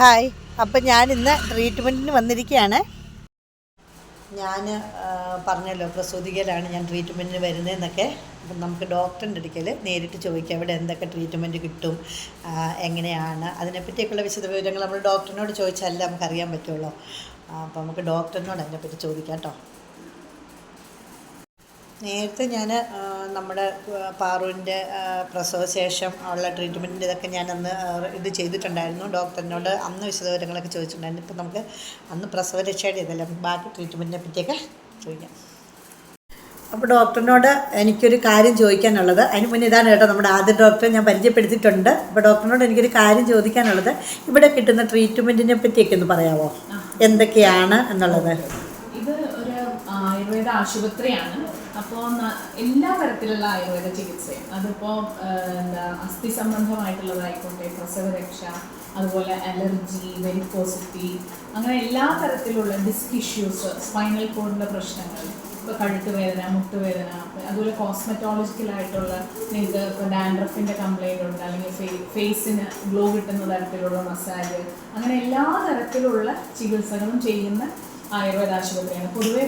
Hi. അപ്പം ഞാൻ ഇന്ന് ട്രീറ്റ്മെന്റിന് വന്നിരിക്കുകയാണ് ഞാൻ പറഞ്ഞല്ലോ പ്രസൂതികയിലാണ് ഞാൻ ട്രീറ്റ്മെന്റിന് വരുന്നതെന്നൊക്കെ. അപ്പം നമുക്ക് ഡോക്ടറിന്റെ അടുക്കൽ നേരിട്ട് ചോദിക്കാം അവിടെ എന്തൊക്കെ ട്രീറ്റ്മെന്റ് കിട്ടും എങ്ങനെയാണ്? അതിനെപ്പറ്റിയൊക്കെയുള്ള വിശദ വിവരങ്ങൾ നമ്മൾ ഡോക്ടറിനോട് ചോദിച്ചാലേ നമുക്കറിയാൻ പറ്റുള്ളൂ. അപ്പോൾ അപ്പം നമുക്ക് ഡോക്ടറിനോട് അതിനെപ്പറ്റി ചോദിക്കാം കേട്ടോ നേരത്തെ ഞാൻ നമ്മുടെ പാറുവിന്റെ പ്രസവശേഷം ഉള്ള ട്രീറ്റ്മെന്റിന്റെ ഇതൊക്കെ ആ, ഇത് ചെയ്തിട്ടുണ്ടായിരുന്നു. ഡോക്ടറിനോട് അന്ന് വിശദവിവരങ്ങളൊക്കെ ചോദിച്ചിട്ടുണ്ടായിരുന്നു. ഇപ്പം നമുക്ക് അന്ന് പ്രസവരക്ഷയുടെ ഇതല്ല ബാക്കി ട്രീറ്റ്മെന്റിനെ പറ്റിയൊക്കെ ചോദിക്കാം. അപ്പോൾ ഡോക്ടറിനോട് എനിക്കൊരു കാര്യം ചോദിക്കാനുള്ളത്. അതിന് മുന്നേ ഇതാണ് കേട്ടോ നമ്മുടെ ആദ്യ ഡോക്ടറെ ഞാൻ പരിചയപ്പെടുത്തിയിട്ടുണ്ട്. അപ്പോൾ ഡോക്ടറിനോട് എനിക്കൊരു കാര്യം ചോദിക്കാനുള്ളത്. ഇവിടെ കിട്ടുന്ന ട്രീറ്റ്മെന്റിനെ പറ്റിയൊക്കെ ഒന്ന് പറയാമോ എന്തൊക്കെയാണ് എന്നുള്ളത്? ഇത് ഒരു ആയുർവേദ ആശുപത്രിയാണ്. അപ്പോൾ എല്ലാ തരത്തിലുള്ള ആയുർവേദ ചികിത്സയും അതിപ്പോൾ എന്താ അസ്ഥി സംബന്ധമായിട്ടുള്ളതായിക്കോട്ടെ പ്രസവരക്ഷ അതുപോലെ അലർജി വെരിക്കോസിറ്റി അങ്ങനെ എല്ലാ തരത്തിലുള്ള ഡിസ്ക് ഇഷ്യൂസ് സ്പൈനൽ കോഡിന്റെ പ്രശ്നങ്ങൾ ഇപ്പോൾ കഴുത്ത് വേദന മുട്ടുവേദന അതുപോലെ കോസ്മെറ്റോളജിക്കലായിട്ടുള്ള നിങ്ങൾക്ക് ഇപ്പോൾ ഡാൻഡ്രഫിന്റെ കംപ്ലൈന്റ് ഉണ്ട് അല്ലെങ്കിൽ ഫേസിന് ഗ്ലോ കിട്ടുന്ന തരത്തിലുള്ള മസാജ് അങ്ങനെ എല്ലാ തരത്തിലുള്ള ചികിത്സകളും ചെയ്യുന്ന ആയുർവേദ ആശുപത്രിയാണ്. പൊതുവെ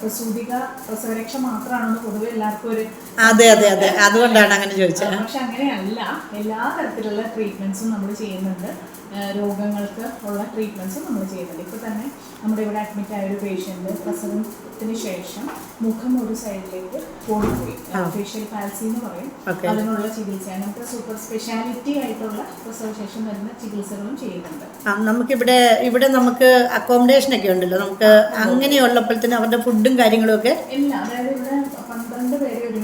പ്രസൂതിക പ്രസവരക്ഷ മാത്രമാണെന്ന് പൊതുവെ എല്ലാവർക്കും ഒരു അതെ അതെ അതെ. അതുകൊണ്ടാണ് അങ്ങനെ ചോദിച്ചത്. പക്ഷെ അങ്ങനെയല്ല. എല്ലാ തരത്തിലുള്ള ട്രീറ്റ്മെന്റ്സും നമ്മൾ ചെയ്യുന്നുണ്ട്. രോഗങ്ങൾക്ക് ഉള്ള ട്രീറ്റ്മെന്റ്സും നമ്മൾ ചെയ്യുന്നുണ്ട്. ഇപ്പോൾ തന്നെ നമ്മുടെ ഇവിടെ അഡ്മിറ്റ് ആയ ഒരു പേഷ്യന്റ് പ്രസവത്തിന് ശേഷം മുഖം ഒരു സൈഡിലേക്ക് ഓടിപ്പോയി. ഫേഷ്യൽ പാൽസി എന്ന് പറയും. അതിനുള്ള ചികിത്സയാണ്. നമുക്ക് സൂപ്പർ സ്പെഷ്യാലിറ്റി ആയിട്ടുള്ള പ്രസവശേഷം വരുന്ന ചികിത്സകളും ചെയ്യുന്നുണ്ട്. നമുക്കിവിടെ ഇവിടെ നമുക്ക് അക്കോമഡേഷൻ ഒക്കെ ഉണ്ടല്ലോ. നമുക്ക് അങ്ങനെയുള്ളപ്പോഴത്തേന് അവരുടെ ഫുഡും കാര്യങ്ങളും ഒക്കെ ഇല്ല അതായത് ഇവിടെ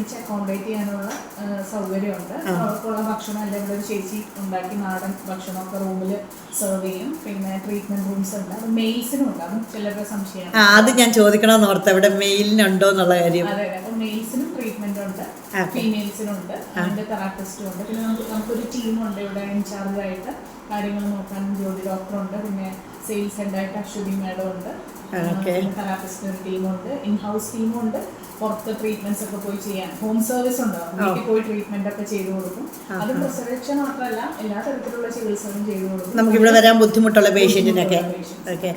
ഒരുമിച്ച് അക്കോമഡേറ്റ് ചെയ്യാനുള്ള സൗകര്യമുണ്ട്. അവർക്കുള്ള ഭക്ഷണം എല്ലാം ഇവിടെ ഒരു ചേച്ചി ഉണ്ടാക്കി നാടൻ ഭക്ഷണമൊക്കെ റൂമിൽ സെർവ് ചെയ്യും. പിന്നെ ട്രീറ്റ്മെന്റ് റൂംസ് ഉണ്ട്. അത് മെയിൽസിനും ഉണ്ട്. അതും ചിലരുടെ സംശയമാണ്. അത് ഞാൻ ചോദിക്കണമെന്ന് ഓർത്ത് ഇവിടെ മെയിലിനുണ്ടോ എന്നുള്ള കാര്യം. അതെ അതെ. അപ്പോൾ മെയിൽസിനും ട്രീറ്റ്മെന്റ് ഉണ്ട്. Okay. ഫീമെയിൽസിനും ഉണ്ട്. അതിന്റെ തെറാപ്പിസ്റ്റും ഉണ്ട്. പിന്നെ നമുക്ക് നമുക്കൊരു ടീമുണ്ട് ഇവിടെ ഇൻചാർജ് ആയിട്ട്. കാര്യങ്ങൾ നോക്കാൻ ജ്യോതി ഡോക്ടറുണ്ട് പിന്നെ സെയിൽസ് ഹെഡായിട്ട് അശ്വതി മേഡം ഉണ്ട്. ഒരു ടീമുണ്ട് ഇൻ ഹൗസ് ടീമുണ്ട് പുറത്ത് ട്രീറ്റ്മെന്റ്സ് ഒക്കെ പോയി ചെയ്യാൻ. ഹോം സർവീസ് ഉണ്ട്? വീട്ടിൽ പോയി ട്രീറ്റ്മെന്റ് ഒക്കെ ചെയ്തു കൊടുക്കും. അത് പ്രസവരക്ഷ മാത്രമല്ല എല്ലാ തരത്തിലുള്ള ചികിത്സകളും ചെയ്തു കൊടുക്കും. നമുക്ക് ഇവിടെ വരാൻ ബുദ്ധിമുട്ടുള്ള പേഷ്യന്റിനൊക്കെ ഓക്കെ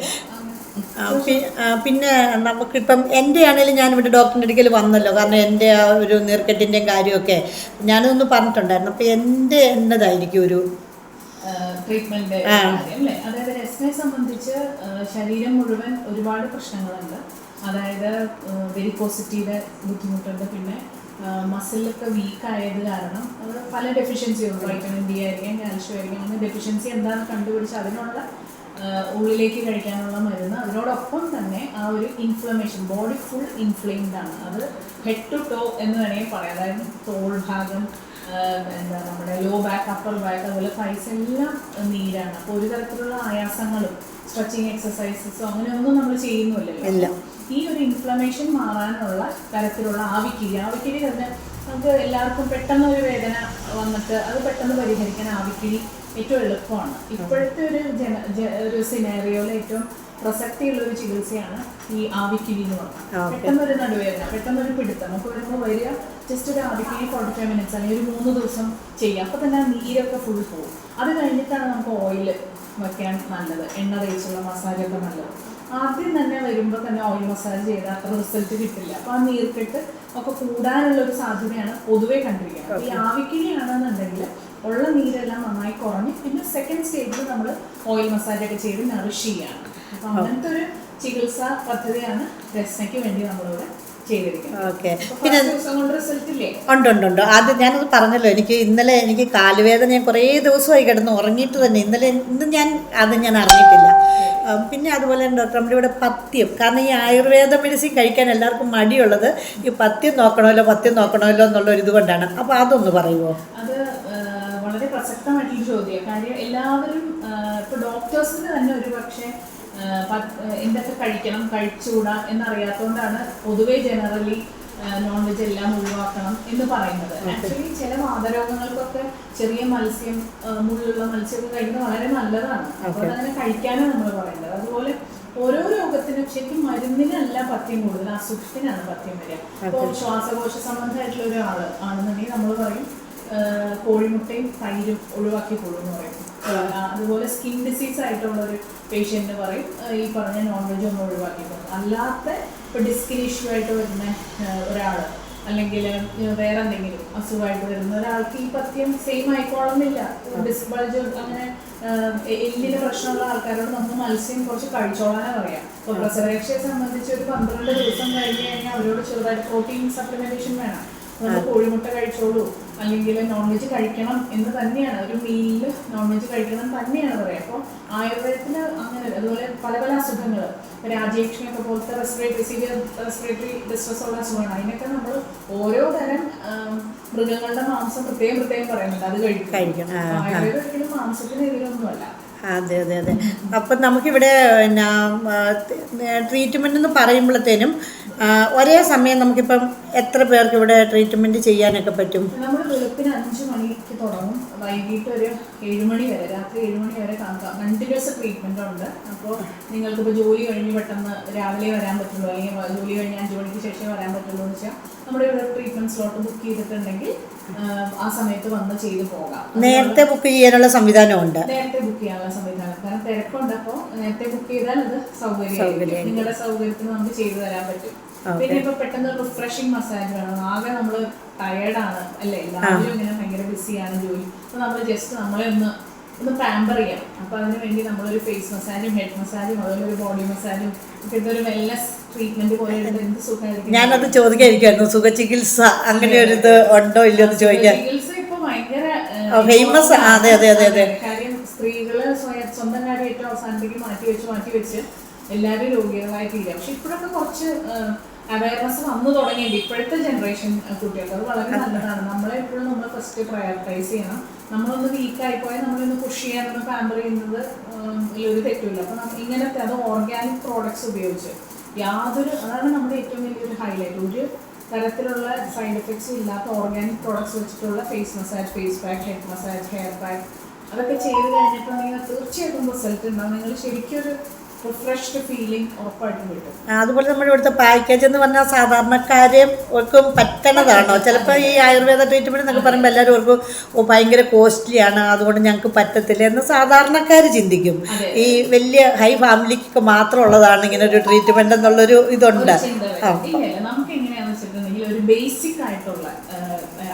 പിന്നെ നമുക്കിപ്പം എന്റെ ആണെങ്കിലും ഞാൻ ഇവിടെ ഡോക്ടറിന്റെ അടുക്കൽ വന്നല്ലോ. കാരണം എന്റെ ആ ഒരു നീർക്കെട്ടിന്റെയും കാര്യമൊക്കെ ഞാനതൊന്ന് പറഞ്ഞിട്ടുണ്ടായിരുന്നു. അപ്പോൾ എന്റെ എന്നതായിരിക്കും ഒരു ട്രീറ്റ്മെന്റ് അതായത് രസ്നെ സംബന്ധിച്ച് ശരീരം മുഴുവൻ ഒരുപാട് പ്രശ്നങ്ങളുണ്ട്. അതായത് വെരിക്കോസിറ്റിയുടെ ബുദ്ധിമുട്ടുണ്ട്. പിന്നെ മസിലൊക്കെ വീക്ക് ആയത് കാരണം അത് പല ഡെഫിഷ്യൻസി ഉണ്ട്. വൈറ്റമിൻ ഡി ആയിരിക്കാം കാൽഷ്യം ആയിരിക്കാം. അങ്ങനെ ഡെഫിഷ്യൻസി എന്താണെന്ന് കണ്ടുപിടിച്ച് അതിനുള്ള ഉള്ളിലേക്ക് കഴിക്കാനുള്ള മരുന്ന്. അതിനോടൊപ്പം തന്നെ ആ ഒരു ഇൻഫ്ലമേഷൻ ബോഡി ഫുൾ ഇൻഫ്ലെയിംഡ് ആണ്. അത് ഹെഡ് ടു ടോ എന്ന് വേണമെങ്കിൽ പറയാം. അതായത് തോൾ ഭാഗം എന്താ നമ്മുടെ ലോ ബാക്ക് അപ്പർ ബാക്ക് അതുപോലെ ഫൈസ് എല്ലാം നീരാണ്. അപ്പോൾ ഒരു തരത്തിലുള്ള ആയാസങ്ങളും സ്ട്രെച്ചിങ് എക്സസൈസസും അങ്ങനെയൊന്നും നമ്മൾ ചെയ്യുന്നില്ലല്ലോ ഈ ഒരു ഇൻഫ്ലമേഷൻ മാറാനുള്ള തരത്തിലുള്ള ആവിക്കിരി. ആവിക്കിരി തന്നെ നമുക്ക് എല്ലാവർക്കും പെട്ടെന്ന് ഒരു വേദന വന്നിട്ട് അത് പെട്ടെന്ന് പരിഹരിക്കാൻ ആവിക്കിരി ഏറ്റവും എളുപ്പമാണ്. ഇപ്പോഴത്തെ ഒരു ജന ഒരു സിനാരിയോയിൽ ഏറ്റവും പ്രസക്തിയുള്ള ഒരു ചികിത്സയാണ് ഈ ആവിക്കിരി എന്ന് പറഞ്ഞാൽ. പെട്ടെന്നൊരു പെട്ടെന്ന് ഒരു നടുവേദന പെട്ടെന്ന് ഒരു പിടുത്തം. നമുക്ക് വരുമ്പോൾ വരിക ജസ്റ്റ് ഒരു ആവിക്കിരി ഫോർട്ടി ഫൈവ് മിനിറ്റ്സ് അല്ലെങ്കിൽ ഒരു മൂന്ന് ദിവസം ചെയ്യാം. അപ്പോൾ തന്നെ നീരൊക്കെ ഫുൾ പോകും. അത് കഴിഞ്ഞിട്ടാണ് നമുക്ക് ഓയിൽ വയ്ക്കാൻ നല്ലത്. എണ്ണ തേച്ചുള്ള മസാജൊക്കെ നല്ലത്. ആദ്യം തന്നെ വരുമ്പോൾ തന്നെ ഓയിൽ മസാജ് ചെയ്താൽ അത്ര റിസൾട്ട് കിട്ടില്ല. അപ്പോൾ ആ നീർക്കെട്ട് ഒക്കെ കൂടാനുള്ള ഒരു സാധ്യതയാണ് പൊതുവേ കണ്ടിരിക്കുന്നത്. ഈ ആവിക്കിരിയാണെന്നുണ്ടെങ്കിൽ ഉള്ള നീരെല്ലാം നന്നായി കുറഞ്ഞ് പിന്നെ സെക്കൻഡ് സ്റ്റേജിൽ നമ്മൾ ഓയിൽ മസാജ് ഒക്കെ ചെയ്ത് നറിഷ് ചെയ്യുകയാണ് അപ്പോൾ അങ്ങനത്തെ ഒരു ചികിത്സാ പദ്ധതിയാണ് രസ്നയ്ക്ക് വേണ്ടി നമ്മളിവിടെ ഓക്കെ. പിന്നെ ഉണ്ട് ഉണ്ട് ഉണ്ട്. ആദ്യം ഞാനത് പറഞ്ഞല്ലോ എനിക്ക് ഇന്നലെ എനിക്ക് കാലുവേദന ഞാൻ കുറേ ദിവസമായി കിടന്ന് ഉറങ്ങിയിട്ട് തന്നെ. ഇന്നലെ ഇന്ന് ഞാൻ അത് ഞാൻ അറിഞ്ഞിട്ടില്ല. പിന്നെ അതുപോലെ തന്നെ ഡോക്ടർ നമ്മുടെ ഇവിടെ പത്യം കാരണം ഈ ആയുർവേദ മെഡിസിൻ കഴിക്കാൻ എല്ലാവർക്കും മടിയുള്ളത് ഈ പത്യം നോക്കണമല്ലോ പത്യം നോക്കണമല്ലോ എന്നുള്ള ഒരു ഇതുകൊണ്ടാണ് അപ്പോൾ അതൊന്ന് പറയുമോ അത് വളരെ പ്രസക്തമായിട്ടുള്ള ചോദ്യം കാര്യം എല്ലാവരും ഇപ്പോൾ ഡോക്ടേഴ്സിന് തന്നെ ഒരു പക്ഷേ എന്തൊക്കെ കഴിക്കണം കഴിച്ചുകൂടാ എന്നറിയാത്തതുകൊണ്ടാണ് പൊതുവേ ജനറലി നോൺ വെജ് എല്ലാം ഒഴിവാക്കണം എന്ന് പറയുന്നത്. ആക്ച്വലി ചില വാതരോഗങ്ങൾക്കൊക്കെ ചെറിയ മത്സ്യം മുള്ളുള്ള മത്സ്യമൊക്കെ കഴിക്കുന്നത് വളരെ നല്ലതാണ്. അപ്പോൾ അങ്ങനെ കഴിക്കാനാണ് നമ്മൾ പറയുന്നത്. അതുപോലെ ഓരോ രോഗത്തിനും ശരിക്കും മരുന്നിനല്ല പഥ്യം കൂടുതൽ അസുഖത്തിനാണ് പഥ്യം വരിക. ഇപ്പോൾ ശ്വാസകോശ സംബന്ധമായിട്ടുള്ള ഒരാൾ ആണെന്നുണ്ടെങ്കിൽ നമ്മൾ പറയും കോഴിമുട്ടയും തൈരും ഒഴിവാക്കി എന്ന് പറയും. അതുപോലെ സ്കിൻ ഡിസീസ് ആയിട്ടുള്ള ഒരു പേഷ്യന്റിന് പറയും ഈ പറഞ്ഞ നോൺ വെജ് ഒന്ന് ഒഴിവാക്കി കൊടുക്കും അല്ലാത്ത ഇപ്പൊ ഡിസ്കിൻ ഇഷ്യൂ ആയിട്ട് വരുന്ന ഒരാൾ അല്ലെങ്കിൽ വേറെ എന്തെങ്കിലും അസുഖമായിട്ട് വരുന്ന ഒരാൾക്ക് ഈ പത്യം സെയിം ആയിക്കോളുന്നില്ല. ഡിസ്ക് ബൾജ് അങ്ങനെ എല്ലിന് പ്രശ്നമുള്ള ആൾക്കാരോട് നമുക്ക് മത്സ്യം കുറച്ച് കഴിച്ചോളാനാണ് പറയാം. ഇപ്പൊ പ്രസവരക്ഷയെ സംബന്ധിച്ച് ഒരു പന്ത്രണ്ട് ദിവസം കഴിഞ്ഞ് കഴിഞ്ഞാൽ അവരോട് ചെറുതായിട്ട് പ്രോട്ടീൻ സപ്ലിമെന്റേഷൻ വേണം. നമ്മൾ കോഴിമുട്ട കഴിച്ചോളൂ. അല്ലെങ്കിൽ നോൺ വെജ് കഴിക്കണം എന്ന് തന്നെയാണ്. ഒരു മീലിൽ നോൺ വെജ് കഴിക്കണം തന്നെയാണ് പറയുക. അപ്പോൾ ആയുർവേദത്തിന് അങ്ങനെ അതുപോലെ പല പല അസുഖങ്ങൾ രാജ്യക്ഷമൊക്കെ പോലത്തെ റെസ്പിറേറ്ററി സീവിയർ റെസ്പിറേറ്ററി ഡിസ്ട്രസ് ഉള്ള അസുഖമാണ് അതിനൊക്കെ നമ്മൾ ഓരോ തരം മൃഗങ്ങളുടെ മാംസം പ്രത്യേകം പ്രത്യേകം പറയുന്നുണ്ട്. അത് കഴിക്കും. ആയുർവേദം ഒരിക്കലും മാംസത്തിന് എതിരൊന്നുമല്ല അതെ അതെ അതെ. അപ്പം നമുക്കിവിടെ പിന്നെ ട്രീറ്റ്മെന്റ് എന്ന് പറയുമ്പോഴത്തേനും ഒരേ സമയം നമുക്കിപ്പം എത്ര പേർക്ക് ഇവിടെ ട്രീറ്റ്മെന്റ് ചെയ്യാനൊക്കെ പറ്റും? നമ്മൾ വെളുപ്പിന് അഞ്ച് മണിക്ക് തുടങ്ങും. വൈകിട്ട് ഒരു ഏഴുമണി വരെ രാത്രി ഏഴുമണി വരെ കണ്ടിന്യൂസ് ട്രീറ്റ്മെന്റ് ഉണ്ട്. അപ്പോൾ നിങ്ങൾക്കിപ്പോൾ ജോലി കഴിഞ്ഞ് പെട്ടെന്ന് രാവിലെ വരാൻ പറ്റുള്ളൂ അല്ലെങ്കിൽ ജോലി കഴിഞ്ഞ് അഞ്ച് മണിക്ക് ശേഷം വരാൻ പറ്റുള്ളൂ എന്ന് വെച്ചാൽ നമ്മുടെ ഇവിടെ ട്രീറ്റ്മെന്റ് സ്ലോട്ട് ബുക്ക് ചെയ്തിട്ടുണ്ടെങ്കിൽ ആ, സമയത്ത് വന്ന് ചെയ്ത് പോകാം. നേരത്തെ ബുക്ക് ചെയ്യാനുള്ള സംവിധാനമുണ്ട്. നേരത്തെ ബുക്ക് ചെയ്യാനുള്ള സംവിധാനം. കാരണം തിരക്കുണ്ട് അപ്പോൾ നേരത്തെ ബുക്ക് ചെയ്താൽ അത് സൗകര്യമായിരിക്കും. നിങ്ങളുടെ സൗകര്യത്തിന് നമുക്ക് ചെയ്തു തരാൻ പറ്റും. പിന്നെ ഇപ്പൊ പെട്ടെന്ന് റിഫ്രഷിംഗ് മസാജ് വേണം. ആകെ നമ്മൾ ടയർഡാണ് അല്ലേ? എല്ലാവരും ഇങ്ങനെ ബിസിയാണ് ജോലി. അപ്പൊ നമ്മൾ ജസ്റ്റ് നമ്മളെ ഒന്ന് ഒന്ന് പാമ്പർ ചെയ്യാം അപ്പൊ അതിന് വേണ്ടി നമ്മളൊരു ഫേസ് മസാജും ഹെഡ് മസാജും അതുപോലെ ഒരു ബോഡി മസാജും ഒക്കെ ഒരു വെൽനസ് ട്രീറ്റ്മെന്റ് പോലെ എന്ത് സുഖമായിരിക്കും? ഞാനത് സുഖ സുഖചികിത്സ അങ്ങനെ ഒരു ഇത് ഉണ്ടോ ഇല്ലയോ എന്ന് ചോദിക്കാൻ. ചികിത്സ ഇപ്പോൾ ഭയങ്കര ഫേമസ് അതെ, അതെ, അതെ, അതെ. കാര്യം സ്ത്രീകൾ സ്വയം സ്വന്തം കാര്യം ഏറ്റവും അവസാനത്തേക്ക് മാറ്റി വെച്ച് മാറ്റി വെച്ച് എല്ലാവരും രോഗികളായി തീരാം പക്ഷെ ഇപ്പോഴൊക്കെ കുറച്ച് അവയർനെസ് വന്നു തുടങ്ങിയിട്ടുണ്ട്. ഇപ്പോഴത്തെ ജനറേഷൻ കുട്ടികൾക്ക് അത് വളരെ നല്ലതാണ്. നമ്മളെ എപ്പോഴും നമ്മൾ ഫസ്റ്റ് പ്രയോറിറ്റൈസ് ചെയ്യണം. നമ്മളൊന്ന് വീക്കായി പോയാൽ നമ്മളൊന്ന് പുഷ് ചെയ്യാൻ പാമ്പർ ചെയ്യുന്നത് ഒരു തെറ്റുമില്ല. അപ്പം ഇങ്ങനത്തെ അത് ഓർഗാനിക് പ്രോഡക്ട്സ് ഉപയോഗിച്ച് യാതൊരു അതാണ് നമ്മുടെ ഏറ്റവും വലിയൊരു ഹൈലൈറ്റ് ഒരു തരത്തിലുള്ള സൈഡ് എഫക്ട്സും ഇല്ലാത്ത ഓർഗാനിക് പ്രോഡക്ട്സ് വെച്ചിട്ടുള്ള face massage face pack head massage hair pack അതൊക്കെ ചെയ്ത് കഴിഞ്ഞിട്ടുണ്ടെങ്കിൽ തീർച്ചയായിട്ടും റിസൾട്ട് ഉണ്ടാവും. നിങ്ങൾ ശരിക്കും ഒരു റിഫ്രഷ്ഡ് ഫീലിംഗ് ഉറപ്പായിട്ടും കിട്ടും. അതുപോലെ നമ്മുടെ ഇവിടുത്തെ പാക്കേജ് എന്ന് പറഞ്ഞാൽ സാധാരണക്കാരെയും ഒക്കെ പറ്റണതാണോ? ചിലപ്പോൾ ഈ ആയുർവേദ ട്രീറ്റ്മെന്റ് എന്നൊക്കെ പറയുമ്പോൾ എല്ലാവരും ഓർക്കും ഓ ഭയങ്കര കോസ്റ്റ്ലിയാണ് അതുകൊണ്ട് ഞങ്ങൾക്ക് പറ്റത്തില്ല എന്ന് സാധാരണക്കാർ ചിന്തിക്കും. ഈ വലിയ ഹൈ ഫാമിലിക്കൊക്കെ മാത്രമുള്ളതാണ് ഇങ്ങനെ ഒരു ട്രീറ്റ്മെന്റ് എന്നുള്ളൊരു ഇതുണ്ട്. ആ. നമുക്ക് ഒരു ബേസിക് ആയിട്ടുള്ള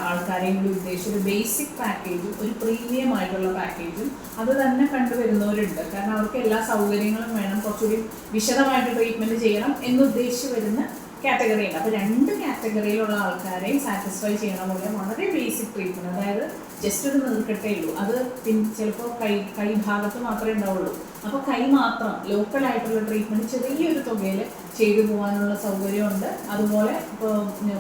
ആൾക്കാരെയും കൂടി ഉദ്ദേശിച്ച് ഒരു ബേസിക് പാക്കേജും ഒരു പ്രീമിയം ആയിട്ടുള്ള പാക്കേജും അത് തന്നെ കണ്ടുവരുന്നവരുണ്ട്. കാരണം അവർക്ക് എല്ലാ സൗകര്യങ്ങളും വേണം കുറച്ചുകൂടി വിശദമായിട്ട് ട്രീറ്റ്മെന്റ് ചെയ്യണം എന്നുദ്ദേശിച്ച് വരുന്ന കാറ്റഗറി ഉണ്ട് അപ്പോൾ രണ്ട് കാറ്റഗറിയിലുള്ള ആൾക്കാരെയും സാറ്റിസ്ഫൈ ചെയ്യണ പോലെ വളരെ ബേസിക് ട്രീറ്റ്മെന്റ് അതായത് ജസ്റ്റ് ഒരു നിൽക്കട്ടേ ഉള്ളൂ. അത് പിന്നെ ചിലപ്പോൾ കൈ കൈ ഭാഗത്ത് മാത്രമേ ഉണ്ടാവുള്ളൂ. അപ്പോൾ കൈ മാത്രം ലോക്കൽ ആയിട്ടുള്ള ട്രീറ്റ്മെന്റ് ചെറിയൊരു തുകയിൽ ചെയ്തു പോകാനുള്ള സൗകര്യമുണ്ട്. അതുപോലെ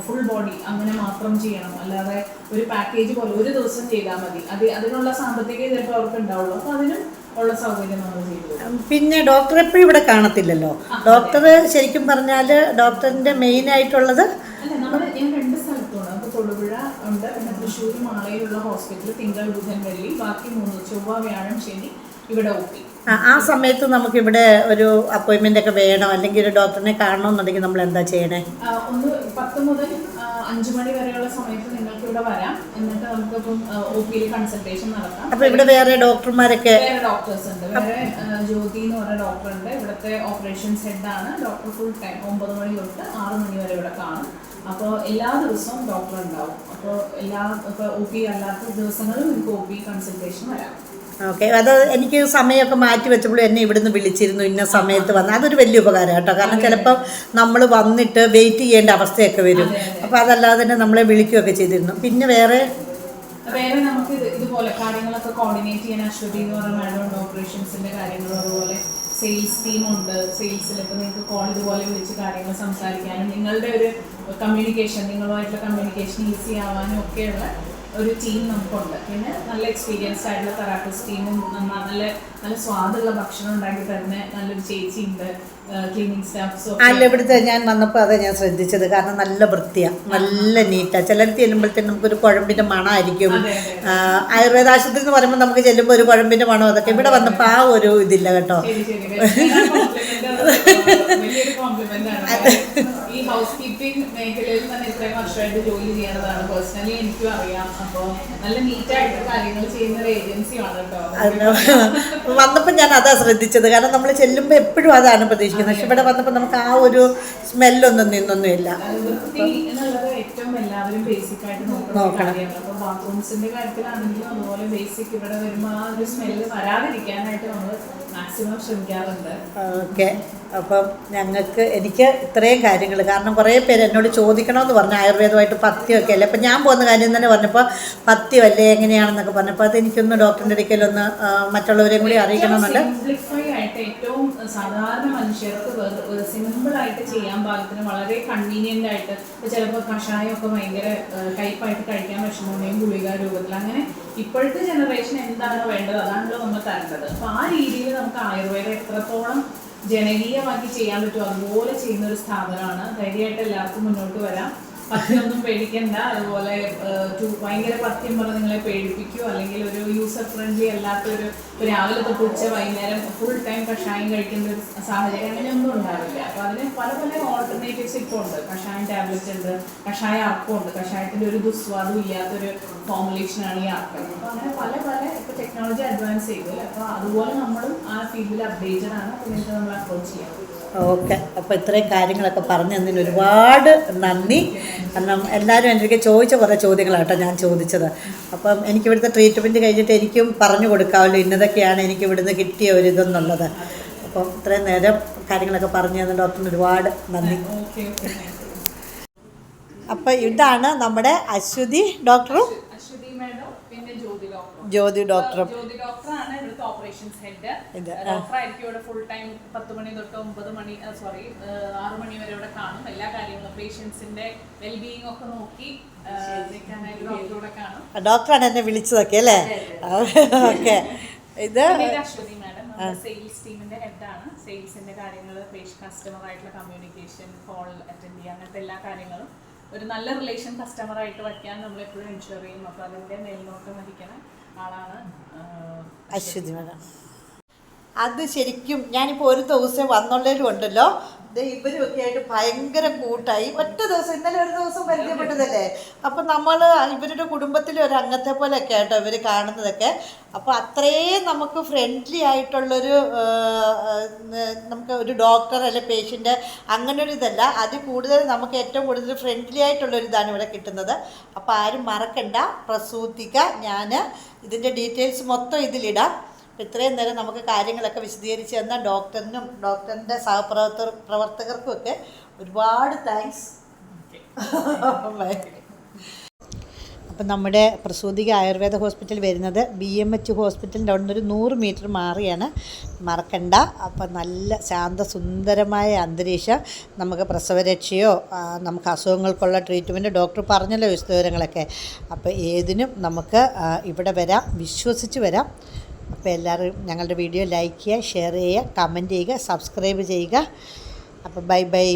ഫുൾ ബോഡി അങ്ങനെ മാത്രം ചെയ്യണം. അല്ലാതെ ഒരു പാക്കേജ് പോലെ ഒരു ദിവസം ചെയ്താൽ മതി. അത് അതിനുള്ള സാമ്പത്തികം ചിലപ്പോൾ അവർക്ക് ഉണ്ടാവുള്ളൂ. അപ്പോൾ അതിനും ഉള്ള സൗകര്യം നമ്മൾ ചെയ്തു പിന്നെ ഡോക്ടർ എപ്പോഴും ഇവിടെ കാണത്തില്ലല്ലോ? ഡോക്ടർ ശരിക്കും പറഞ്ഞാൽ ഡോക്ടറിന്റെ മെയിൻ ആയിട്ടുള്ളത് അല്ല നമ്മൾ ഞാൻ രണ്ട് സ്ഥലത്തുണ്ട്. അപ്പോൾ തൊടുപുഴ ഉണ്ട്. പിന്നെ തൃശ്ശൂർ മാളയിലുള്ള ഹോസ്പിറ്റൽ തിങ്കൾ ബുധൻ വെള്ളി. ബാക്കി മൂന്ന് ചൊവ്വ വ്യാഴം ശനി ഇവിടെ പി ആ സമയത്ത് നമുക്കിവിടെ ഒരു അപ്പോയിന്റ്മെന്റ് ഒക്കെ വേണം അല്ലെങ്കിൽ ഒരു ഡോക്ടറിനെ കാണണമെന്നുണ്ടെങ്കിൽ നമ്മൾ എന്താ ചെയ്യണേ? ഒന്ന് പത്ത് മുതൽ അഞ്ചു അഞ്ച് മണി വരെയുള്ള സമയത്ത് നിങ്ങൾക്ക് ഇവിടെ വരാം. എന്നിട്ട് നമുക്കിപ്പം ഒ പിയിൽ കൺസൾട്ടേഷൻ നടത്താം. അപ്പൊ ഇവിടെ വേറെ ഡോക്ടർമാരൊക്കെ വേറെ ഡോക്ടേഴ്സ് ഉണ്ട്. വേറെ ജ്യോതി എന്ന് പറഞ്ഞ ഡോക്ടർ ഉണ്ട്. ഇവിടുത്തെ ഓപ്പറേഷൻസ് ഹെഡ് ആണ്. ഡോക്ടർ ഫുൾ ടൈം ഒമ്പത് മണി തൊട്ട് ആറ് മണി വരെ ഇവിടെ കാണും. അപ്പോൾ എല്ലാ ദിവസവും ഡോക്ടർ ഉണ്ടാവും. അപ്പോൾ എല്ലാ ഇപ്പോൾ ഒ പി അല്ലാത്ത ദിവസങ്ങളും നിങ്ങൾക്ക് ഒ പി കൺസൾട്ടേഷൻ വരാം. ഓക്കെ. അത് എനിക്ക് സമയമൊക്കെ മാറ്റി വെച്ചപ്പോൾ എന്നെ ഇവിടുന്ന് വിളിച്ചിരുന്നു ഇന്ന സമയത്ത് വന്ന്. അതൊരു വലിയ ഉപകാരം കേട്ടോ. കാരണം ചിലപ്പം നമ്മൾ വന്നിട്ട് വെയിറ്റ് ചെയ്യേണ്ട അവസ്ഥയൊക്കെ വരും. അപ്പോൾ അതല്ലാതെ തന്നെ നമ്മളെ വിളിക്കുകയൊക്കെ ചെയ്തിരുന്നു. പിന്നെ വേറെ? വേറെ നമുക്ക് ഇത് ഇതുപോലെ കാര്യങ്ങളൊക്കെ കോർഡിനേറ്റ് ചെയ്യാൻ അശ്വതി എന്ന് പറഞ്ഞ മാഡം ഓപ്പറേഷൻസിന്റെ കാര്യങ്ങളും അതുപോലെ സെയിൽസ് ടീം ഉണ്ട്. സെയിൽസിൽ ഇപ്പൊ നിങ്ങൾക്ക് കോൾ ഇതുപോലെ വിളിച്ച് കാര്യങ്ങൾ സംസാരിക്കാനും നിങ്ങളുടെ ഒരു കമ്മ്യൂണിക്കേഷൻ നിങ്ങളുമായിട്ടുള്ള കമ്മ്യൂണിക്കേഷൻ ഈസി ആവാനും ഒക്കെയുള്ള ഒരു ടീം നമുക്കുണ്ട്. പിന്നെ നല്ല എക്സ്പീരിയൻസ് ആയിട്ടുള്ള തെറാപ്പിസ്റ്റ് ടീമും നല്ല നല്ല സ്വാദുള്ള ഭക്ഷണം ഉണ്ടാക്കി തരുന്ന നല്ലൊരു ചേച്ചി ഉണ്ട് ക്ലീനിങ് സ്റ്റാഫ്സും അല്ല ഇവിടുത്തെ ഞാൻ വന്നപ്പോൾ അതാ ഞാൻ ശ്രദ്ധിച്ചത്. കാരണം നല്ല വൃത്തിയാണ് നല്ല നീറ്റാണ് ചിലർ ചെല്ലുമ്പോഴത്തേനും നമുക്കൊരു കുഴമ്പിന്റെ മണമായിരിക്കും. ആയുർവേദ ആശുപത്രി എന്ന് പറയുമ്പോൾ നമുക്ക് ചെല്ലുമ്പോൾ ഒരു കുഴമ്പിന്റെ മണം അതൊക്കെ ഇവിടെ വന്നപ്പോൾ ആ ഒരു ഇതില്ല കേട്ടോ. ഹൗസ് കീപ്പിംഗ് മേഖലയിൽ തന്നെ ഇത്രയും വർഷമായിട്ട് ജോലി ചെയ്യുന്നതാണ് പേഴ്സണലി എനിക്കും അറിയാം. അപ്പോൾ നല്ല നീറ്റായിട്ട് കാര്യങ്ങൾ ചെയ്യുന്ന ഒരു ഏജൻസിയാണ് കേട്ടോ. വന്നപ്പോൾ ഞാൻ അതാ ശ്രദ്ധിച്ചത്. കാരണം നമ്മൾ ചെല്ലുമ്പോൾ എപ്പോഴും അതാണ് പ്രതീക്ഷിക്കുന്നത്. പക്ഷെ ഇവിടെ വന്നപ്പോൾ നമുക്ക് ആ ഒരു സ്മെല്ലൊന്നും നിന്നൊന്നുമില്ല. ഇല്ല ഏറ്റവും എല്ലാവരും ബേസിക് ആയിട്ട് അപ്പോൾ ബാത്റൂംസിന്റെ കാര്യത്തിലാണെങ്കിലും അതുപോലെ ബേസിക് ഇവിടെ വരുമ്പോൾ ആ ഒരു സ്മെല്ല് വരാതിരിക്കാനായിട്ട് നമ്മൾ മാക്സിമം ശ്രമിക്കാറുണ്ട്. ഓക്കെ. അപ്പം ഞങ്ങൾക്ക് എനിക്ക് ഇത്രയും കാര്യങ്ങൾ കാരണം കുറേ പേര് എന്നോട് ചോദിക്കണമെന്ന് പറഞ്ഞു ആയുർവേദമായിട്ട് പഥ്യമൊക്കെ അല്ലേ? അപ്പം ഞാൻ പോകുന്ന കാര്യം തന്നെ പറഞ്ഞപ്പോൾ പഥ്യമല്ലേ എങ്ങനെയാണെന്നൊക്കെ പറഞ്ഞപ്പോൾ അത് എനിക്കൊന്ന് ഡോക്ടറിന്റെ അടുക്കലൊന്ന് മറ്റുള്ളവരെയും കൂടി അറിയിക്കണമെന്നുണ്ട്. സിംപ്ലിഫൈ ആയിട്ട് ഏറ്റവും സാധാരണ മനുഷ്യർക്ക് ചെയ്യാൻ വളരെ ആയിട്ട് കഴിക്കാൻ രൂപത്തിൽ അങ്ങനെ ഇപ്പോഴത്തെ ജനറേഷൻ എന്താണോ വേണ്ടത്? അതാണല്ലോ നമ്മൾ തരേണ്ടത്. അപ്പൊ ആ രീതിയിൽ നമുക്ക് ആയുർവേദം എത്രത്തോളം ജനകീയമാക്കി ചെയ്യാൻ പറ്റുമോ അതുപോലെ ചെയ്യുന്ന ഒരു സ്ഥാപനമാണ്. ധൈര്യമായിട്ട് എല്ലാവർക്കും മുന്നോട്ട് വരാം. പഥ്യമൊന്നും പേടിക്കണ്ട. അതുപോലെ ഭയങ്കര പത്യം പറഞ്ഞ് നിങ്ങളെ പേടിപ്പിക്കുകയോ അല്ലെങ്കിൽ ഒരു യൂസർ ഫ്രണ്ട്ലി അല്ലാത്ത ഒരു രാവിലെ തൊട്ട് ഉച്ച വൈകുന്നേരം ഫുൾ ടൈം കഷായം കഴിക്കുന്ന ഒരു സാഹചര്യം അങ്ങനെയൊന്നും ഉണ്ടാവില്ല. അപ്പൊ അതിന് പല പല ഓൾട്ടർനേറ്റീവ്സ് ഇപ്പോൾ ഉണ്ട്. കഷായം ടാബ്ലറ്റ് ഉണ്ട് കഷായ അർക്കം ഉണ്ട്. കഷായത്തിന്റെ ഒരു ദുസ്വാദും ഇല്ലാത്തൊരു ഫോർമുലേഷൻ ആണ് ഈ അപ്പൊ അങ്ങനെ പല പല ഇപ്പൊ ടെക്നോളജി അഡ്വാൻസ് ചെയ്തു അപ്പോൾ അതുപോലെ നമ്മളും ആ ഫീൽഡിൽ അപ്ഡേറ്റഡ് ആണ്. അപ്പോൾ നമ്മൾ അപ്രോച്ച് ചെയ്യാം. ഓക്കെ. അപ്പോൾ ഇത്രയും കാര്യങ്ങളൊക്കെ പറഞ്ഞു തന്നതിന് ഒരുപാട് നന്ദി. കാരണം എല്ലാവരും എനിക്ക് ചോദിച്ച കുറേ ചോദ്യങ്ങളാട്ടോ ഞാൻ ചോദിച്ചത്. അപ്പം എനിക്ക് ഇവിടുത്തെ ട്രീറ്റ്മെന്റ് കഴിഞ്ഞിട്ട് എനിക്കും പറഞ്ഞു കൊടുക്കാമല്ലോ ഇന്നതൊക്കെയാണ് എനിക്ക് ഇവിടുന്ന് കിട്ടിയ ഒരു ഇതെന്നുള്ളത്. അപ്പം ഇത്രയും നേരം കാര്യങ്ങളൊക്കെ പറഞ്ഞു തന്നെ ഡോക്ടറിന് ഒരുപാട് നന്ദി. അപ്പം ഇതാണ് നമ്മുടെ അശ്വതി ഡോക്ടറും ജ്യോതി ഡോക്ടർ. ജ്യോതി ഡോക്ടറും. ജ്യോതി ഡോക്ടറാണ് ഇവിടുത്തെ ഓപ്പറേഷൻസ് ഹെഡ് ഡോക്ടറായിരിക്കും ഇവിടെ ഫുൾ ടൈം പത്ത് മണി തൊട്ട് ഒമ്പത് മണി സോറി ആറു മണി വരെ ഇവിടെ കാണും. എല്ലാ കാര്യങ്ങളും പേഷ്യൻസിന്റെ വെൽബീയിങ് ഒക്കെ നോക്കി ഡോക്ടറാണ് എന്നെ വിളിച്ചതൊക്കെ അല്ലേ? ഓക്കെ. ഇത് അശ്വതി മാഡം സെയിൽസ് ടീമിന്റെ ഹെഡാണ് സെയിൽസിന്റെ കാര്യങ്ങൾ കസ്റ്റമർ ആയിട്ടുള്ള കമ്മ്യൂണിക്കേഷൻ കോൾ അറ്റൻഡ് ചെയ്യുക അങ്ങനത്തെ എല്ലാ കാര്യങ്ങളും ഒരു നല്ല റിലേഷൻ കസ്റ്റമർ ആയിട്ട് വയ്ക്കാൻ നമ്മൾ എപ്പോഴും എൻഷുർ ചെയ്യും. അപ്പോൾ അതിന്റെ മേൽനോട്ടം വഹിക്കണം ആളാണ് അശ്വതി മേഡം. അത് ശരിക്കും ഞാനിപ്പോൾ ഒരു ദിവസം വന്നുള്ളവരും ഉണ്ടല്ലോ. ഇവരൊക്കെ ആയിട്ട് ഭയങ്കര കൂട്ടായി. ഒറ്റ ദിവസം ഇന്നലെ ഒരു ദിവസം പരിചയപ്പെട്ടതല്ലേ? അപ്പം നമ്മൾ ഇവരുടെ കുടുംബത്തിലെ ഒരു അംഗത്തെ പോലെയൊക്കെ ആയിട്ടോ ഇവർ കാണുന്നതൊക്കെ. അപ്പോൾ അത്രയും നമുക്ക് ഫ്രണ്ട്ലി ആയിട്ടുള്ളൊരു നമുക്ക് ഒരു ഡോക്ടർ അല്ലെ പേഷ്യന്റ് അങ്ങനെ ഒരു ഇതല്ല. അതിൽ കൂടുതൽ നമുക്ക് ഏറ്റവും കൂടുതൽ ഫ്രണ്ട്ലി ആയിട്ടുള്ളൊരു ഇതാണ് ഇവിടെ കിട്ടുന്നത്. അപ്പോൾ ആരും മറക്കണ്ട. പ്രസൂതിക ഞാൻ ഇതിന്റെ ഡീറ്റെയിൽസ് മൊത്തം ഇതിലിടാം. അപ്പോൾ ഇത്രയും നേരം നമുക്ക് കാര്യങ്ങളൊക്കെ വിശദീകരിച്ച് തന്ന ഡോക്ടറിനും ഡോക്ടറിന്റെ സഹപ്രവർത്തകർ പ്രവർത്തകർക്കും ഒക്കെ ഒരുപാട് താങ്ക്സ് അപ്പം നമ്മുടെ പ്രസൂതിക ആയുർവേദ ഹോസ്പിറ്റൽ വരുന്നത് ബി എം എച്ച് ഹോസ്പിറ്റലിന്റെ അവിടെ നിന്നൊരു നൂറ് മീറ്റർ മാറിയാണ് മറക്കണ്ട. അപ്പം നല്ല ശാന്തസുന്ദരമായ അന്തരീക്ഷം നമുക്ക് പ്രസവരക്ഷയോ നമുക്ക് അസുഖങ്ങൾക്കുള്ള ട്രീറ്റ്മെന്റ് ഡോക്ടർ പറഞ്ഞല്ലോ വിശദവിവരങ്ങളൊക്കെ. അപ്പോൾ ഏതിനും നമുക്ക് ഇവിടെ വരാം വിശ്വസിച്ച് വരാം. അപ്പോൾ എല്ലാവരും ഞങ്ങളുടെ വീഡിയോ ലൈക്ക് ചെയ്യുക ഷെയർ ചെയ്യുക കമന്റ് ചെയ്യുക സബ്സ്ക്രൈബ് ചെയ്യുക. അപ്പോൾ ബൈ ബൈ.